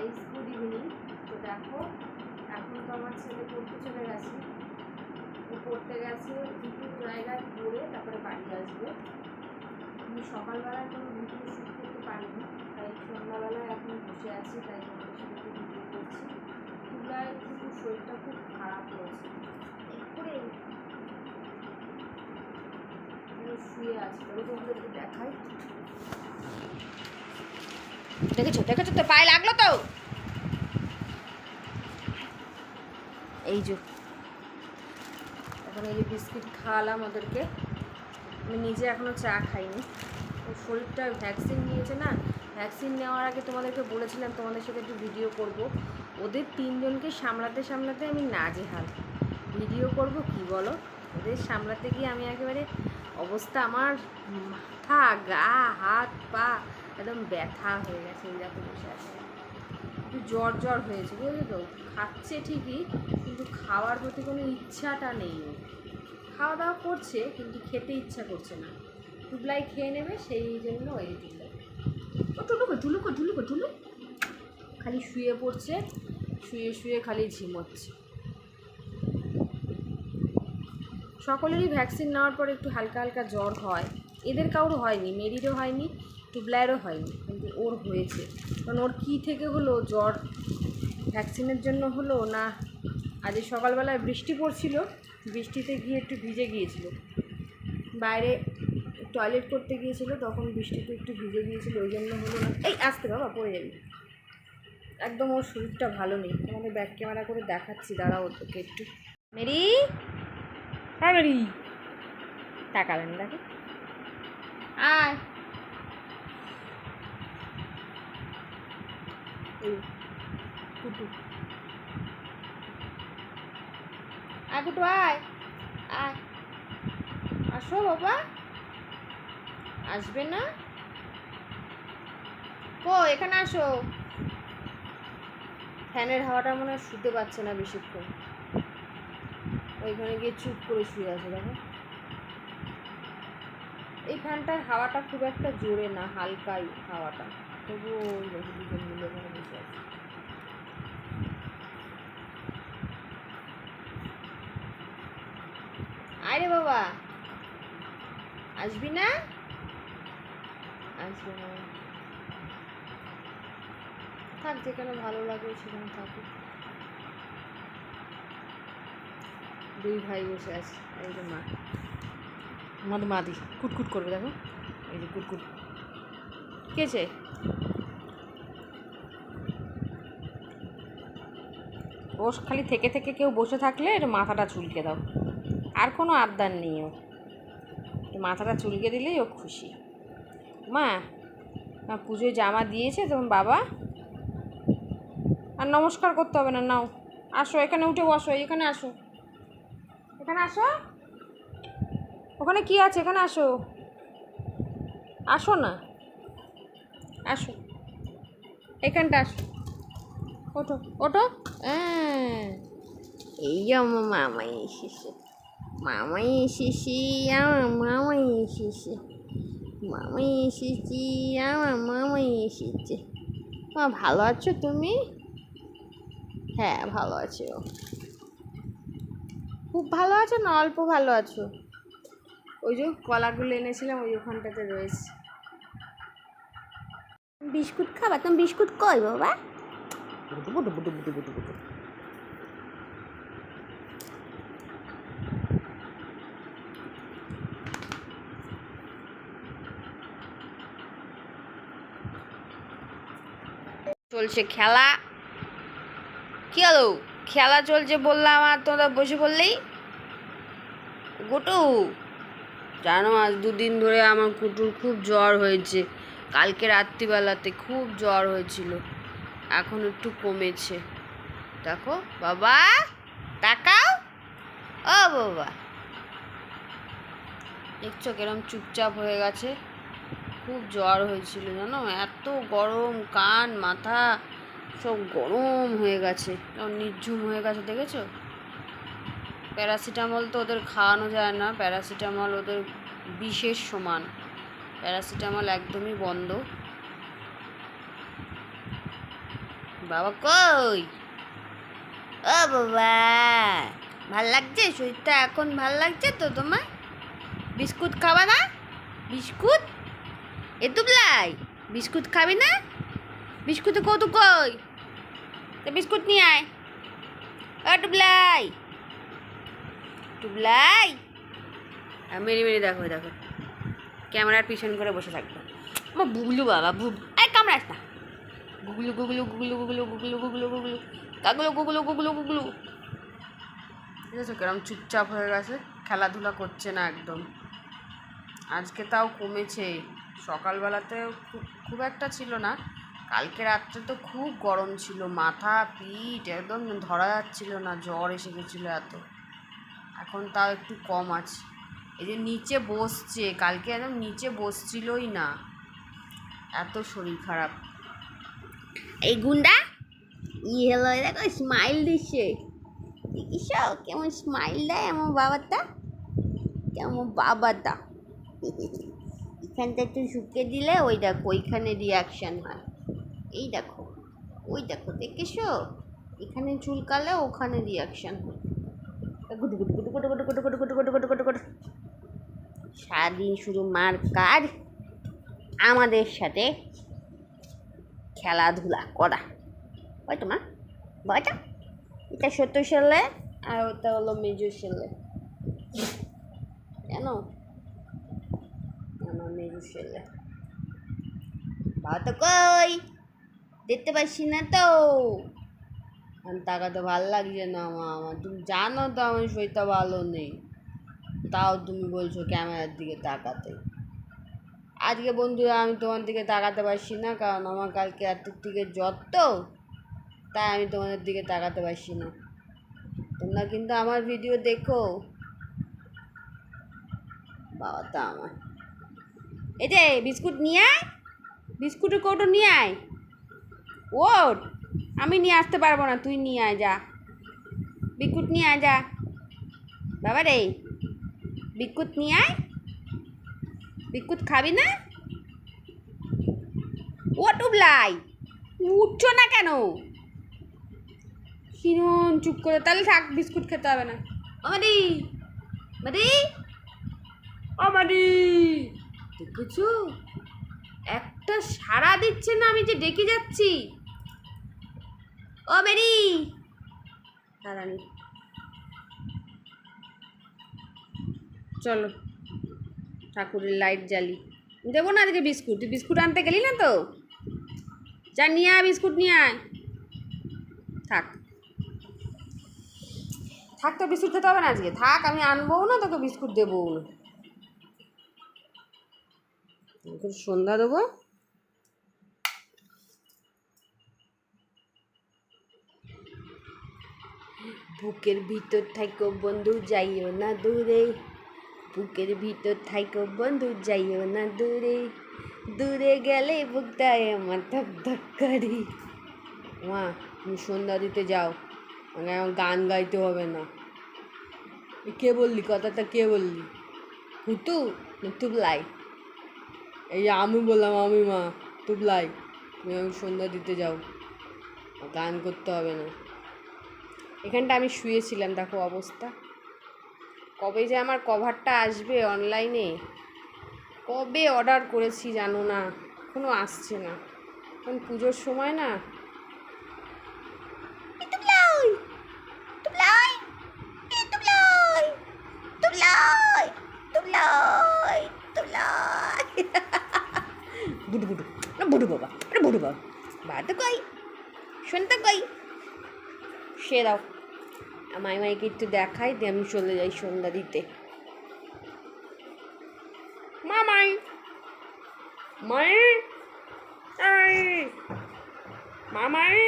Guys good evening তো দেখো, এখন তো আমার ছেলে পড়তে চলে গেছে। ও পড়তে গেছে দুটো জায়গায় পড়ে তারপরে বাড়ি আসবে। আমি সকালবেলায় কোনো ভিডিও শ্যুট করতে পারিনি, তাই সন্ধ্যাবেলায় এখন বসে আছি, তাই তোমাদের সাথে ভিডিও করছি। তুলায় কিন্তু শরীরটা খুব খারাপ হয়েছে করে শুয়ে আছে। তবে তোমাদেরকে দেখাই। দেখেছ দেখেছ তো, পায়ে লাগল তো? এই যে। এখন এই যে বিস্কিট খাওয়ালাম ওদেরকে। আমি নিজে এখনও চা খাইনি। ওর শরীরটা ভ্যাকসিন নিয়েছে না। ভ্যাকসিন নেওয়ার আগে তোমাদেরকে বলেছিলাম, তোমাদের সাথে একটু ভিডিও করব। ওদের তিনজনকে সামলাতে সামলাতে আমি নাজেহাল। ভিডিও করব কি বলো? ওদের সামলাতে গিয়ে আমি একেবারে অবস্থা আমার মাথা, গা, হাত, পা একদম ব্যথা হয়ে গেছে এই বসে আছে একটু জ্বর জ্বর হয়েছে, বুঝলি তো? খাচ্ছে ঠিকই, কিন্তু খাওয়ার প্রতি কোনো ইচ্ছাটা নেই। খাওয়া দাওয়া করছে, কিন্তু খেতে ইচ্ছা করছে না। টুবলাই খেয়ে নেবে, সেই জন্য ওই টুবলাই ও, টুলুকো টুলুকো টুলুকো টুলু খালি শুয়ে পড়ছে, শুয়ে শুয়ে খালি ঝিমোচ্ছে। সকলেরই ভ্যাকসিন নেওয়ার পর একটু হালকা হালকা জ্বর হয়। এদের কারোর হয়নি, মেরিরও হয়নি। টুবলাইয়েরও হয়নি কিন্তু ওর হয়েছে। কারণ ওর কী থেকে হলো? জ্বর ভ্যাকসিনের জন্য হলো না? আজ সকালবেলায় বৃষ্টি পড়ছিল বৃষ্টিতে গিয়ে একটু ভিজে গিয়েছিল। বাইরে টয়লেট করতে গিয়েছিল তখন বৃষ্টিতে একটু ভিজে গিয়েছিল ওই জন্য হলো না। এই আসতে বাবা পড়ে যাবি। একদম ওর শরীরটা ভালো নেই। তোমাদের ব্যাক ক্যামেরা করে দেখাচ্ছি দাঁড়াও তোকে একটু। মেরি? হ্যাঁ মেরি। তাকালেন দেখে। আয়। এই কুটু। আয় কুটু, আয়। আয়। আসো বাবা। আসবে না? কো, এখানে আসো। ফ্যানের হাওয়াটা মনে হয় শুতে পারছে না বেশিক্ষণ। ওইখানে গিয়ে চুপ করে শুয়ে আছে, দেখো। এই ফ্যানটার হাওয়াটা খুব একটা জোরে না, হালকাই হাওয়াটা। তবুও ওই দুজন মিলে ওখানে বসে আছে। আরে বাবা, আসবি না? আসবে না। থাক, যেখানে ভালো লাগে সেখানে থাকুক। দুই ভাই বসে আছে এই মা। আমাদের মাদি, কুটকুট করবে, দেখো। এই যে কুটকুট। কেছে ও খালি থেকে থেকে কেউ বসে থাকলে মাথাটা চুলকে দাও। আর কোনো আবদার নেই ও মাথাটা চুলকে দিলেই ও খুশি। মা পুজোয় জামা দিয়েছে তোমার বাবা? আর নমস্কার করতে হবে না, নাও। আসো, এখানে উঠে বসো এখানে আসো। এখানে আসো? ওখানে কি আছে? এখানে আসো। আসো না। আসো এখানটা আসো ওঠো ওঠো। হ্যাঁ। এই যে আমার মামাই এসেছে। মামাই এসেছি আমার মামাই এসেছে। মামাই এসেছি আমার মামাই এসেছে। মা ভালো আছো তুমি? হ্যাঁ ভালো আছি ও। খুব ভালো আছো না অল্প ভালো আছো? ওই যে কলাগুলো এনেছিলাম ওই ওখানটাতে রয়েছে। বিস্কুট খাবা? তুমি বিস্কুট কই বাবা? চলছে খেলা। কি হলো? খেলা চলছে বললাম আর তোমরা বসে পড়লেই গুটু, জানো আজ দুদিন ধরে আমার কুটুর খুব জ্বর হয়েছে। কালকে রাত্রিবেলাতে খুব জ্বর হয়েছিল। এখন একটু কমেছে। দেখো, বাবা, তাকাও। ও, বাবা। দেখছ কিরম চুপচাপ হয়ে গেছে? খুব জ্বর হয়েছিল, জানো? এত গরম, কান, মাথা, সব গরম হয়ে গেছে। নির্ঝুম হয়ে গেছে, দেখেছ? প্যারাসিটামল তো ওদের খাওয়ানো যায় না। প্যারাসিটামল ওদের বিষের সমান। প্যারাসিটামল একদমই বন্ধ। বাবা কই? ও বাবা, ভালো লাগছে? শরীরটা এখন ভালো লাগছে তো তোমার? বিস্কুট খাবা না? বিস্কুট? এ তুবলাই বিস্কুট খাবি না? বিস্কুটে কত কই? তা বিস্কুট নিয়ে আয়। ও টুবলাই টুবলাই আর মেরে মেরে, দেখো দেখো। ক্যামেরার পিছন করে বসে থাকবে। আমার বুগলু বাবা বুগ এই কামড়াস না গুগলু গুগলু গুগলু গুগলু গুগলু গুগলু গুগলু, কাগলু, গুগলু গুগলু গুগলু। ঠিক আছে কেরম চুপচাপ হয়ে গেছে? খেলাধুলা করছে না একদম। আজকে তাও কমেছে। সকালবেলাতে খুব খুব একটা ছিল না। কালকে রাত্রে তো খুব গরম ছিল। মাথা, পিঠ একদম ধরা যাচ্ছিল না। জ্বর এসে গেছিল এত। এখন তাও একটু কম আছে। এই যে নিচে বসছে, কালকে একদম নিচে বসছিলই না। এত শরীর খারাপ। এই গুন্ডা, ই হলো দেখো স্মাইল দিচ্ছে। দেখিস কেমন স্মাইল দেয় আমার বাবাটা কেমন বাবাটা এখানটা একটু শুকিয়ে দিলে ওই দেখো, ওইখানে রিয়াকশান হয়। এই দেখো, ওই দেখো, দেখেছ? এখানে চুলকালে ওখানে রিয়াকশান হয়। গুটু গুটু গুটু গুটু গুটু গুটু গুটু গুটু গুটু গুটু গুটু সারাদিন শুধু মার কাজ, আমাদের সাথে খেলাধুলা করা। ওই তোমার বয়টা? এটা সত্য ছেলে আর ওটা হলো মেজো ছেলে কেন? আমার মেজো ছেলে বাবা তো কই? দেখতে পাচ্ছি না তো। আমি তাকাতে ভালো লাগছে না আমার আমার তুমি জানো তো আমার শরীরটা ভালো নেই। তাও তুমি বলছো ক্যামেরার দিকে তাকাতে। আজকে বন্ধুরা আমি তোমার দিকে তাকাতে পারছি না, কারণ আমার কালকে রাতের দিকে জ্বর তো তাই আমি তোমাদের দিকে তাকাতে পারছি না। তোমরা কিন্তু আমার ভিডিও দেখো। বাবা তা আমার। এই যে, বিস্কুট নিয়ে আয়। বিস্কুটের কৌটো নিয়ে আয়। ওট আমি নিয়ে আসতে পারব না, তুই নিয়ে আয় যা। বিস্কুট নিয়ে আয় যা। বাবা রে বিস্কুট নিয়ে আয়। বিস্কুট খাবি না? ও টুবলাই, উঠছো না কেন? কিরণ চুপ করে, তাহলে থাক, বিস্কুট খেতে হবে না। আমাদি মাদি আমাদি দেখেছ? একটা সাড়া দিচ্ছে না আমি যে ডেকে যাচ্ছি। ও বেরি দাঁড়ানি। চলো। ঠাকুরের লাইট জ্বালি। দেবো না আজকে বিস্কুট। বিস্কুট আনতে গেলি না তো? যা নিয়ে আয় বিস্কুট নিয়ে আয়। থাক। থাক তো, বিস্কুট খেতে হবে না আজকে। থাক, আমি আনব না, তোকে বিস্কুট দেবো সন্ধ্যা দেবো। বুকের ভিতর থাইকো বন্ধু যাইও না দূরে। বুকের ভিতর থাইকো বন্ধু, যাইও না দূরে। দূরে গেলে বুকটায় আমার ধক ধক মা, তুমি সন্ধ্যা দিতে যাও মানে আমার গান গাইতে হবে না। কে বললি? কথাটা কে বললি? হুতু তুবলাই? এই আমি বললাম আমি, মা, তুবলাই। তুমি আমি সন্ধ্যা দিতে যাও গান করতে হবে না। এখানটা আমি শুয়েছিলাম, দেখো অবস্থা। কবে যে আমার কভারটা আসবে অনলাইনে কবে অর্ডার করেছি জানো না? এখনও আসছে না। এখন পুজোর সময় না? বুডু বুডু না বুডু বাবা বুডু বাবা। তো কই শুনতে কই? সে দাও। আমায় মাইকে একটু দেখাই দিয়ে আমি চলে যাই সন্ধ্যা দিতে। মামাই। মাই আই। মামাই।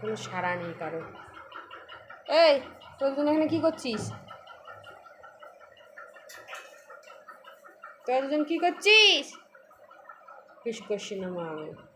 কোনো সাড়া নেই কারও। এই তোর জন্য এখানে কি করছিস? তোরা দুজন কি করছিস? কিছু করছি না মা আমি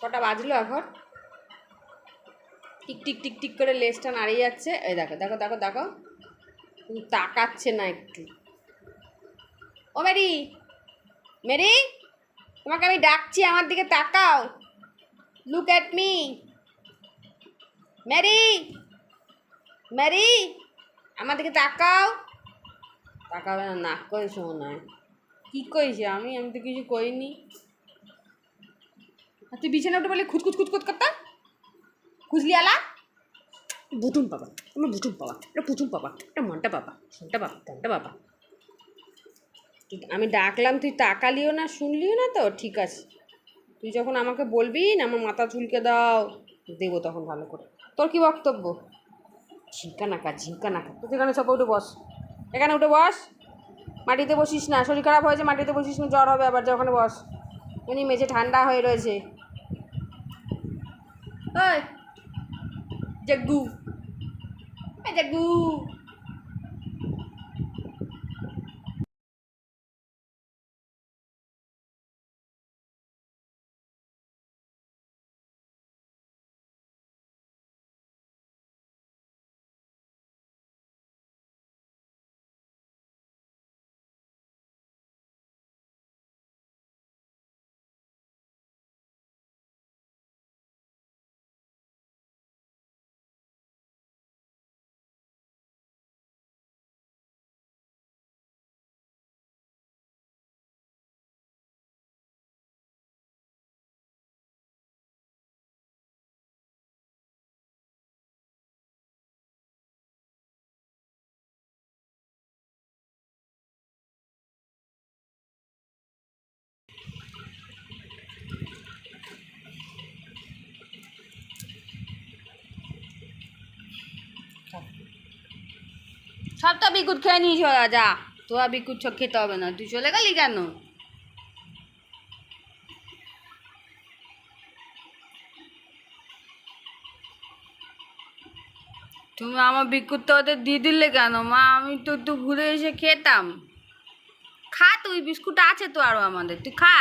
কটা বাজলো এখন? টিক টিক টিক টিক করে লেজটা নাড়িয়ে যাচ্ছে। এই দেখো দেখো দেখো দেখো। তাকাচ্ছে না একটু। ও মেরি মেরি, তোমাকে আমি ডাকছি, আমার দিকে তাকাও। Look at me Mary Mary, আমার দিকে তাকাও। তাকাবে না, নাক করে হয় কী করেছে আমি আমি তো কিছু করিনি আর তুই বিছানা উঠে বলে খুঁত খুঁত খুঁত খুঁত করতা? খুঁজলি আলা? বুটুম পাবা আমার বুটুম পাবা এটা পুচুম পাবা এটা মনটা পাবা। শোনটা পাবা টনটা পাবা। আমি ডাকলাম, তুই তাকালিও না, শুনলিও না তো? ঠিক আছে। তুই যখন আমাকে বলবি, না, আমার মাথা চুলকে দাও। দেবো তখন ভালো করে। তোর কি বক্তব্য? ঝিঙ্কা নাকা ঝিঙ্কা নাকা। তুই এখানে সব উঠে বস। এখানে উঠে বস। মাটিতে বসিস না, শরীর খারাপ হয়েছে, মাটিতে বসিস না, জ্বর হবে আবার যখন বস। উনি মেঝে ঠান্ডা হয়ে রয়েছে। ওই জাগ্গু জাগ্গু সবটা বিকুট খেয়ে নিয়ে চলা যা। তোরা বিকুট সব খেতে হবে না। তুই চলে গেলি কেন? তুমি আমার বিকুট তো ওদের দিয়ে দিলে কেন? মা, আমি তো একটু ঘুরে এসে খেতাম। খা, তুই বিস্কুট আছে তো আরও আমাদের। তুই খা।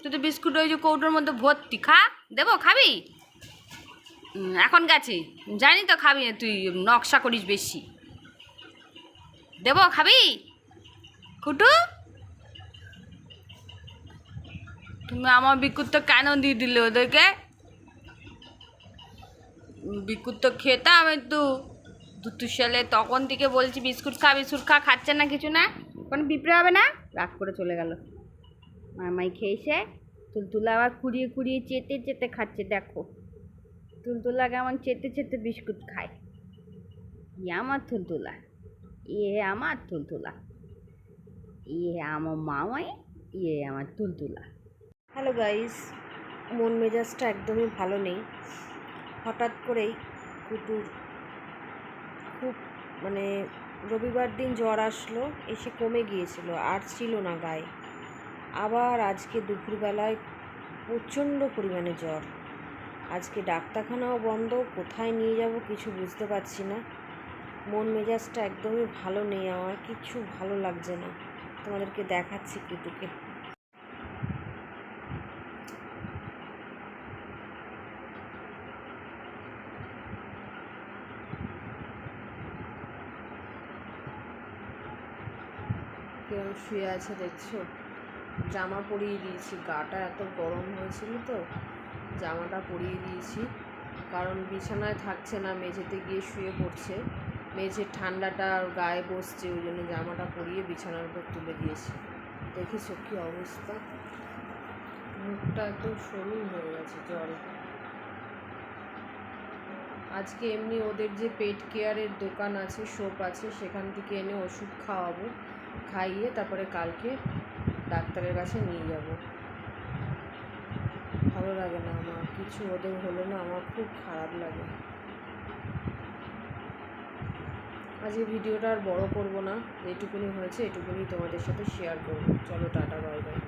তুই তো বিস্কুট ওই যে কৌটোর মধ্যে ভর্তি। খা, দেবো, খাবি? এখন গেছে। জানি তো খাবি তুই নকশা করিস বেশি। দেবো, খাবি? কুটু? তুমি আমার বিকুত তো কেন দিয়ে দিলে ওদেরকে? বিকুট তো খেতাম একটু। দুতু সালে তখন থেকে বলছি, বিস্কুট খা বিস্কুট খা, খাচ্ছে না কিছু না? কোনো পিঁপড়ে হবে না? রাগ করে চলে গেল। মামাই খেয়েছে, তুলতুলা আবার কুড়িয়ে কুড়িয়ে চেতে চেতে খাচ্ছে, দেখো। তুলতুলা কেমন চেতে চেতে বিস্কুট খায়। আমার তুলতুলা। ইয়ে আমার তুলতুলা। ইয়ে আমার মামাই ইয়ে আমার তুলতুলা। হ্যালো গাইস মন মেজাজটা একদমই ভালো নেই। হঠাৎ করেই কুটুর খুব মানে রবিবার দিন জ্বর আসলো, এসে কমে গিয়েছিল, আর ছিল না গায়ে। আবার আজকে দুপুরবেলায় প্রচণ্ড পরিমাণে জ্বর। আজকে ডাক্তারখানাও বন্ধ, কোথায় নিয়ে যাব কিছু বুঝতে পারছি না। মন মেজাজটা একদমই ভালো নেই আমার কিছু ভালো লাগছে না। তোমাদেরকে দেখাচ্ছি কুটুকে কেরম শুয়ে আছে দেখছ? জামা পরিয়ে দিয়েছি, গাটা এত গরম হয়েছিল তো, জামাটা পরিয়ে দিয়েছি। কারণ বিছানায় থাকছে না, মেঝেতে গিয়ে শুয়ে পড়ছে। মেঝের ঠান্ডাটা গায়ে বসছে, ওই জন্য জামাটা পরিয়ে বিছানার উপর তুলে দিয়েছি। দেখেছ কী অবস্থা? মুখটা এত সরু হয়ে গেছে জল। আজকে এমনি ওদের যে পেট কেয়ারের দোকান আছে, শপ আছে, সেখান থেকে এনে ওষুধ খাওয়াবো, খাইয়ে তারপরে কালকে ডাক্তারের কাছে নিয়ে যাব। ভালো লাগে না আমার, কিছু ওদের হলো না আমার খুব খারাপ লাগে। আজকে ভিডিওটা আর বড় করব না, যেটুকুনি হয়েছে এটুকুনি তোমাদের সাথে শেয়ার করব। চলো টাটা বাই বাই